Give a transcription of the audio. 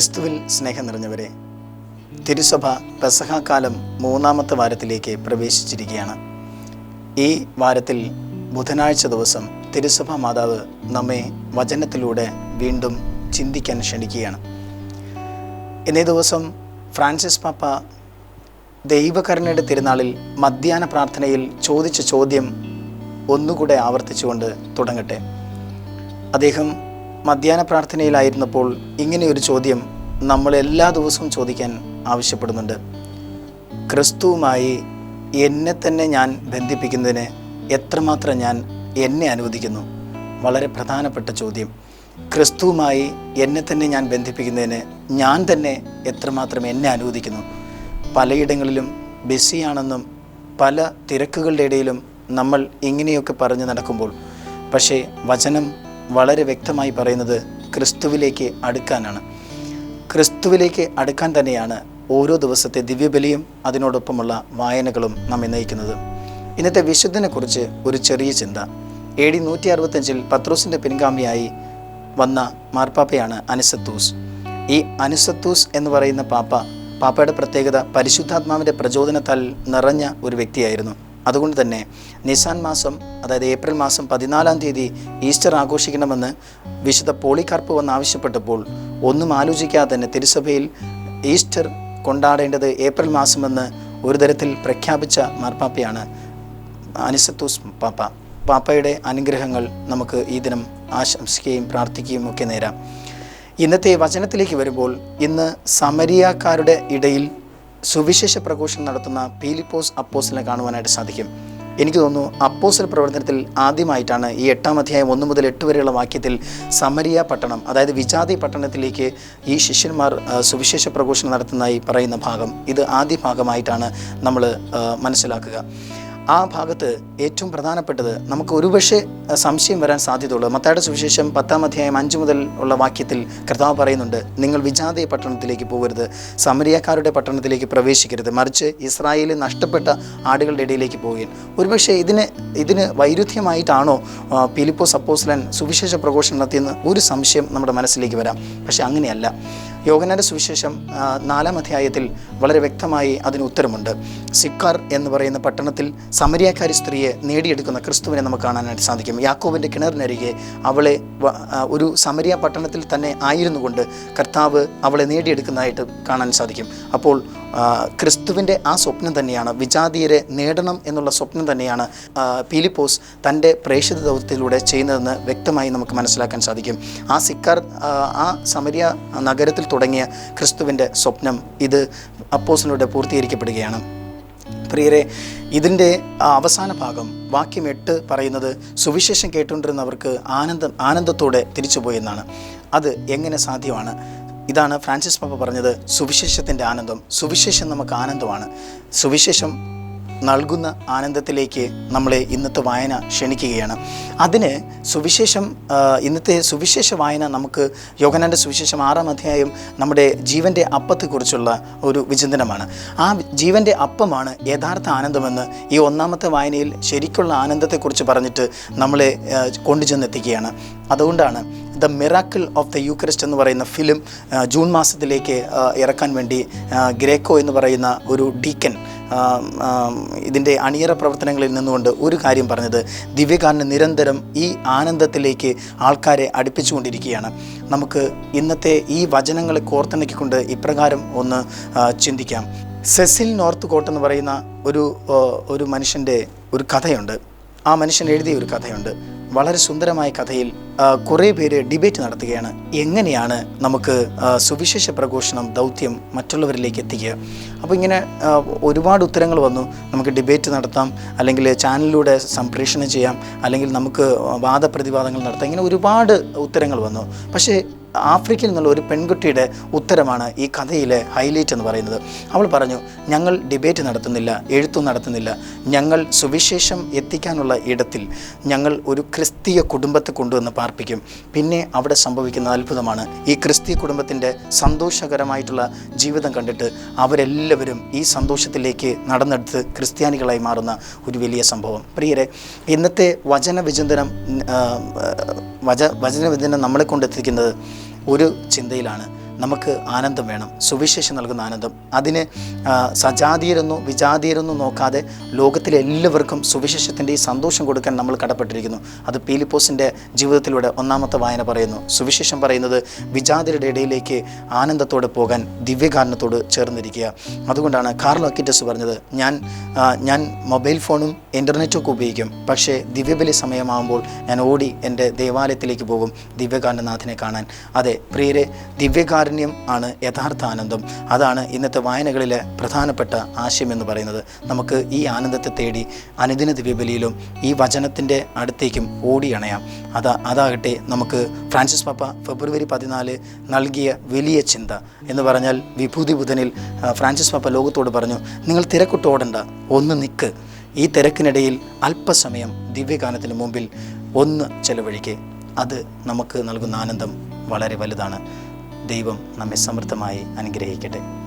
ക്രിസ്തുവിൽ സ്നേഹം നിറഞ്ഞവരെ തിരുസഭ പെസഹാക്കാലം മൂന്നാമത്തെ വാരത്തിലേക്ക് പ്രവേശിച്ചിരിക്കുകയാണ്. ഈ വാരത്തിൽ ബുധനാഴ്ച ദിവസം തിരുസഭ മാതാവ് നമ്മെ വചനത്തിലൂടെ വീണ്ടും ചിന്തിക്കാൻ ക്ഷണിക്കുകയാണ്. ഇന്നേ ദിവസം ഫ്രാൻസിസ് പാപ്പ ദൈവകരുണയുടെ തിരുനാളിൽ മധ്യാഹ്ന പ്രാർത്ഥനയിൽ ചോദിച്ച ചോദ്യം ഒന്നുകൂടെ ആവർത്തിച്ചുകൊണ്ട് തുടങ്ങട്ടെ. അദ്ദേഹം മധ്യാഹ്ന പ്രാർത്ഥനയിലായിരുന്നപ്പോൾ ഇങ്ങനെയൊരു ചോദ്യം നമ്മൾ എല്ലാ ദിവസവും ചോദിക്കാൻ ആവശ്യപ്പെടുന്നുണ്ട്. ക്രിസ്തുവുമായി എന്നെ തന്നെ ഞാൻ ബന്ധിപ്പിക്കുന്നതിന് എത്രമാത്രം ഞാൻ എന്നെ അനുവദിക്കുന്നു? വളരെ പ്രധാനപ്പെട്ട ചോദ്യം. ക്രിസ്തുവുമായി എന്നെ തന്നെ ഞാൻ ബന്ധിപ്പിക്കുന്നതിന് ഞാൻ തന്നെ എത്രമാത്രം എന്നെ അനുവദിക്കുന്നു? പലയിടങ്ങളിലും ബിസിയാണെന്നും പല തിരക്കുകളുടെ ഇടയിലും നമ്മൾ ഇങ്ങനെയൊക്കെ പറഞ്ഞു നടക്കുമ്പോൾ. പക്ഷേ വചനം വളരെ വ്യക്തമായി പറയുന്നത് ക്രിസ്തുവിലേക്ക് അടുക്കാനാണ്. ക്രിസ്തുവിലേക്ക് അടുക്കാൻ തന്നെയാണ് ഓരോ ദിവസത്തെ ദിവ്യബലിയും അതിനോടൊപ്പമുള്ള വായനകളും നമ്മെ നയിക്കുന്നത്. ഇന്നത്തെ വിശുദ്ധനെക്കുറിച്ച് ഒരു ചെറിയ ചിന്ത. എ ഡി നൂറ്റി അറുപത്തഞ്ചിൽ പത്രോസിന്റെ പിൻഗാമിയായി വന്ന മാർപ്പാപ്പയാണ് അനിസത്തൂസ്. ഈ അനിസത്തൂസ് എന്ന് പറയുന്ന പാപ്പ പാപ്പയുടെ പ്രത്യേകത പരിശുദ്ധാത്മാവിന്റെ പ്രചോദനത്താൽ നിറഞ്ഞ ഒരു വ്യക്തിയായിരുന്നു. അതുകൊണ്ട് തന്നെ നിസാൻ മാസം അതായത് ഏപ്രിൽ മാസം പതിനാലാം തീയതി ഈസ്റ്റർ ആഘോഷിക്കണമെന്ന് വിശുദ്ധ പോളികാർപ്പ് വന്ന് ആവശ്യപ്പെട്ടപ്പോൾ ഒന്നും ആലോചിക്കാതെ തന്നെ തിരുസഭയിൽ ഈസ്റ്റർ കൊണ്ടാടേണ്ടത് ഏപ്രിൽ മാസമെന്ന് ഒരു തരത്തിൽ പ്രഖ്യാപിച്ച മാർപ്പാപ്പയാണ് അനിസത്തൂസ് പാപ്പ. പാപ്പയുടെ അനുഗ്രഹങ്ങൾ നമുക്ക് ഈ ദിനം ആശംസിക്കുകയും പ്രാർത്ഥിക്കുകയും ഒക്കെ നേരാം. ഇന്നത്തെ വചനത്തിലേക്ക് വരുമ്പോൾ ഇന്ന് സമരിയാക്കാരുടെ ഇടയിൽ സുവിശേഷ പ്രഘോഷണം നടത്തുന്ന പീലിപ്പോസ് അപ്പോസിനെ കാണുവാനായിട്ട് സാധിക്കും. എനിക്ക് തോന്നുന്നു അപ്പോസൽ പ്രവർത്തനത്തിൽ ആദ്യമായിട്ടാണ് ഈ എട്ടാം അധ്യായം ഒന്ന് മുതൽ എട്ട് വരെയുള്ള വാക്യത്തിൽ സമരിയ പട്ടണം അതായത് വിജാതി പട്ടണത്തിലേക്ക് ഈ ശിഷ്യന്മാർ സുവിശേഷ പ്രഘോഷണം നടത്തുന്നതായി പറയുന്ന ഭാഗം. ഇത് ആദ്യ ഭാഗമായിട്ടാണ് നമ്മൾ മനസ്സിലാക്കുക. ആ ഭാഗത്ത് ഏറ്റവും പ്രധാനപ്പെട്ടത് നമുക്ക് ഒരുപക്ഷെ സംശയം വരാൻ സാധ്യതയുള്ളൂ. മത്തായുടെ സുവിശേഷം പത്താം അധ്യായം അഞ്ച് മുതൽ ഉള്ള വാക്യത്തിൽ കർത്താവ് പറയുന്നുണ്ട് നിങ്ങൾ വിജാതയ പട്ടണത്തിലേക്ക് പോകരുത് സമരിയക്കാരുടെ പട്ടണത്തിലേക്ക് പ്രവേശിക്കരുത്. മറിച്ച് ഇസ്രായേലിൽ നഷ്ടപ്പെട്ട ആടുകളുടെ ഇടയിലേക്ക് പോകുക ഒരുപക്ഷെ ഇതിന് ഇതിന് വൈരുദ്ധ്യമായിട്ടാണോ പിലിപ്പോ സപ്പോസ്ലൻ സുവിശേഷ പ്രഘോഷണം നടത്തിയെന്ന് ഒരു സംശയം നമ്മുടെ മനസ്സിലേക്ക് വരാം. പക്ഷെ അങ്ങനെയല്ല. യോഗനാന്റെ സുവിശേഷം നാലാം അധ്യായത്തിൽ വളരെ വ്യക്തമായി അതിന് ഉത്തരമുണ്ട്. സിക്കാർ എന്ന് പറയുന്ന പട്ടണത്തിൽ സമരിയാക്കാരി സ്ത്രീയെ നേടിയെടുക്കുന്ന ക്രിസ്തുവിനെ നമുക്ക് കാണാനായിട്ട് സാധിക്കും. യാക്കോബിന്റെ കിണറിനരികെ അവളെ ഒരു സമരിയ പട്ടണത്തിൽ തന്നെ ആയിരുന്നു കൊണ്ട് കർത്താവ് അവളെ നേടിയെടുക്കുന്നതായിട്ട് കാണാൻ സാധിക്കും. അപ്പോൾ ക്രിസ്തുവിന്റെ ആ സ്വപ്നം തന്നെയാണ് വിജാതീയരെ നേടണം എന്നുള്ള സ്വപ്നം തന്നെയാണ് പീലിപ്പോസ് തന്റെ പ്രേക്ഷിത ദൗത്യത്തിലൂടെ ചെയ്യുന്നതെന്ന് വ്യക്തമായി നമുക്ക് മനസ്സിലാക്കാൻ സാധിക്കും. ആ സിക്കാർ ആ സമരിയ നഗരത്തിൽ തുടങ്ങിയ ക്രിസ്തുവിന്റെ സ്വപ്നം ഇത് അപ്പോസിലൂടെ പൂർത്തീകരിക്കപ്പെടുകയാണ്. പ്രിയരെ ഇതിന്റെ അവസാന ഭാഗം വാക്യം എട്ട് പറയുന്നത് സുവിശേഷം കേട്ടുകൊണ്ടിരുന്നവർക്ക് ആനന്ദം ആനന്ദത്തോടെ തിരിച്ചുപോയെന്നാണ് അത് എങ്ങനെ സാധ്യമാണ്? ഇതാണ് ഫ്രാൻസിസ് പാപ്പ പറഞ്ഞത് സുവിശേഷത്തിന്റെ ആനന്ദം. സുവിശേഷം നമുക്ക് ആനന്ദമാണ്. സുവിശേഷം നൽകുന്ന ആനന്ദത്തിലേക്ക് നമ്മളെ ഇന്നത്തെ വായന ക്ഷണിക്കുകയാണ്. അതിന് സുവിശേഷം ഇന്നത്തെ സുവിശേഷ വായന നമുക്ക് യോഗനാന്റെ സുവിശേഷം ആറാം അധ്യായം നമ്മുടെ ജീവന്റെ അപ്പത്തെക്കുറിച്ചുള്ള ഒരു വിചിന്തനമാണ്. ആ ജീവന്റെ അപ്പമാണ് യഥാർത്ഥ ആനന്ദമെന്ന് ഈ ഒന്നാമത്തെ വായനയിൽ ശരിക്കുള്ള ആനന്ദത്തെക്കുറിച്ച് പറഞ്ഞിട്ട് നമ്മളെ കൊണ്ടുചെന്നെത്തിക്കുകയാണ്. അതുകൊണ്ടാണ് the miracle of the Eucharist എന്ന് പറയുന്ന ഫിലിം ജൂൺ മാസത്തിലേക്ക് ഇറക്കാൻ വേണ്ടി ഗ്രേക്കോ എന്ന് പറയുന്ന ഒരു ഡീക്കൻ ഇതിന്റെ അണിയറ പ്രവർത്തനങ്ങളിൽ നിന്നുകൊണ്ട് ഒരു കാര്യം പറഞ്ഞത് ദിവ്യകാരന് നിരന്തരം ഈ ആനന്ദത്തിലേക്ക് ആൾക്കാരെ അടുപ്പിച്ചുകൊണ്ടിരിക്കുകയാണ്. നമുക്ക് ഇന്നത്തെ ഈ വചനങ്ങളെ കോർത്തിണക്കിക്കൊണ്ട് ഇപ്രകാരം ഒന്ന് ചിന്തിക്കാം. സെസിൽ നോർത്ത് കോട്ട് എന്ന് പറയുന്ന ഒരു ഒരു മനുഷ്യന്റെ ഒരു കഥയുണ്ട്. ആ മനുഷ്യൻ എഴുതിയ ഒരു കഥയുണ്ട്. വളരെ സുന്ദരമായ കഥയിൽ കുറേ പേര് ഡിബേറ്റ് നടത്തുകയാണ്. എങ്ങനെയാണ് നമുക്ക് സുവിശേഷ പ്രഘോഷണം ദൗത്യം മറ്റുള്ളവരിലേക്ക് എത്തിക്കുക? അപ്പോൾ ഇങ്ങനെ ഒരുപാട് ഉത്തരങ്ങൾ വന്നു. നമുക്ക് ഡിബേറ്റ് നടത്താം അല്ലെങ്കിൽ ചാനലിലൂടെ സംപ്രേഷണം ചെയ്യാം അല്ലെങ്കിൽ നമുക്ക് വാദപ്രതിവാദങ്ങൾ നടത്താം. ഇങ്ങനെ ഒരുപാട് ഉത്തരങ്ങൾ വന്നു. പക്ഷേ ആഫ്രിക്കയിൽ നിന്നുള്ള ഒരു പെൺകുട്ടിയുടെ ഉത്തരമാണ് ഈ കഥയിലെ ഹൈലൈറ്റ് എന്ന് പറയുന്നത്. അവൾ പറഞ്ഞു ഞങ്ങൾ ഡിബേറ്റ് നടത്തുന്നില്ല എഴുത്തും നടത്തുന്നില്ല. ഞങ്ങൾ സുവിശേഷം എത്തിക്കാനുള്ള ഇടത്തിൽ ഞങ്ങൾ ഒരു ക്രിസ്തീയ കുടുംബത്തെ കൊണ്ടുവന്ന് പാർപ്പിക്കും. പിന്നെ അവിടെ സംഭവിക്കുന്ന അത്ഭുതമാണ് ഈ ക്രിസ്തീയ കുടുംബത്തിന്റെ സന്തോഷകരമായിട്ടുള്ള ജീവിതം കണ്ടിട്ട് അവരെല്ലാവരും ഈ സന്തോഷത്തിലേക്ക് നടന്നെടുത്ത് ക്രിസ്ത്യാനികളായി മാറുന്ന ഒരു വലിയ സംഭവം. പ്രിയരെ ഇന്നത്തെ വചന വിചിന്തനം വച വചന വിചിന്തനം നമ്മളെ കൊണ്ടെത്തിക്കുന്നത് ഒരു ചിന്തയിലാണ്. നമുക്ക് ആനന്ദം വേണം. സുവിശേഷം നൽകുന്ന ആനന്ദം. അതിന് സജാതീയരെന്നോ വിജാതീയരെന്നോ നോക്കാതെ ലോകത്തിലെ എല്ലാവർക്കും സുവിശേഷത്തിന്റെ ഈ സന്തോഷം കൊടുക്കാൻ നമ്മൾ കടപ്പെട്ടിരിക്കുന്നു. അത് പീലിപ്പോസിന്റെ ജീവിതത്തിലൂടെ ഒന്നാമത്തെ വായന പറയുന്നു. സുവിശേഷം പറയുന്നത് വിജാതിരുടെ ഇടയിലേക്ക് ആനന്ദത്തോടെ പോകാൻ ദിവ്യകാരണത്തോട് ചേർന്നിരിക്കുക. അതുകൊണ്ടാണ് കാർലോ അക്കിറ്റസ് പറഞ്ഞത് ഞാൻ ഞാൻ മൊബൈൽ ഫോണും ഇന്റർനെറ്റും ഉപയോഗിക്കും. പക്ഷേ ദിവ്യബലി സമയമാകുമ്പോൾ ഞാൻ ഓടി എന്റെ ദേവാലയത്തിലേക്ക് പോകും ദിവ്യകാരണനാഥനെ കാണാൻ. അതെ പ്രിയരെ ദിവ്യകാരുണ്യം ആണ് യഥാർത്ഥ ആനന്ദം. അതാണ് ഇന്നത്തെ വായനകളിലെ പ്രധാനപ്പെട്ട ആശയം എന്ന് പറയുന്നത്. നമുക്ക് ഈ ആനന്ദത്തെ തേടി അനുദിന ദിവ്യബലിയിലും ഈ വചനത്തിന്റെ അടുത്തേക്കും ഓടിയണയാം അതാ അതാകട്ടെ നമുക്ക് ഫ്രാൻസിസ് പാപ്പ ഫെബ്രുവരി പതിനാല് നൽകിയ വലിയ ചിന്ത എന്ന് പറഞ്ഞാൽ വിഭൂതി ബുധനിൽ ഫ്രാൻസിസ് പാപ്പ ലോകത്തോട് പറഞ്ഞു നിങ്ങൾ തിരക്കുട്ടോടണ്ട ഒന്ന് നിൽക്ക് ഈ തിരക്കിനിടയിൽ അല്പസമയം ദിവ്യഗാനത്തിന് മുമ്പിൽ ഒന്ന് ചെലവഴിക്കേ. അത് നമുക്ക് നൽകുന്ന ആനന്ദം വളരെ വലുതാണ്. ദൈവം നമ്മെ സമൃദ്ധമായി അനുഗ്രഹിക്കട്ടെ.